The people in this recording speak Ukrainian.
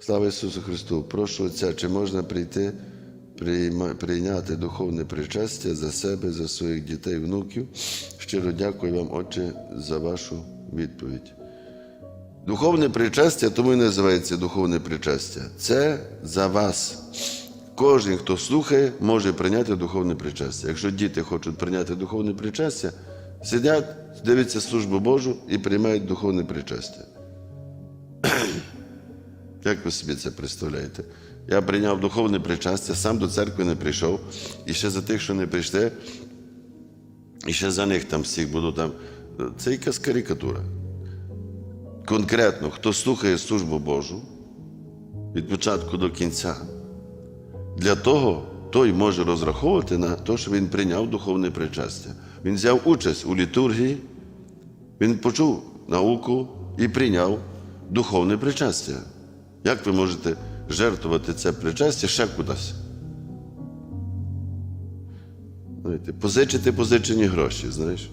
Слава Ісусу Христу! Прошу Отця, чи можна прийти, прийняти духовне причастя за себе, за своїх дітей, внуків? Щиро дякую вам, Отче, за вашу відповідь. Духовне причастя, тому і називається духовне причастя. Це за вас. Кожен, хто слухає, може прийняти духовне причастя. Якщо діти хочуть прийняти духовне причастя, сидять, дивляться службу Божу і приймають духовне причастя. Як ви собі це представляєте? Я прийняв духовне причастя, сам до церкви не прийшов, і ще за тих, що не прийшли, і ще за них там всіх буду там. Це якась карикатура. Конкретно, хто слухає службу Божу від початку до кінця, для того той може розраховувати на те, що він прийняв духовне причастя. Він взяв участь у літургії, він почув науку і прийняв духовне причастя. Як ви можете жертвувати це причастя ще кудись? Знаєте, позичити позичені гроші, знаєш.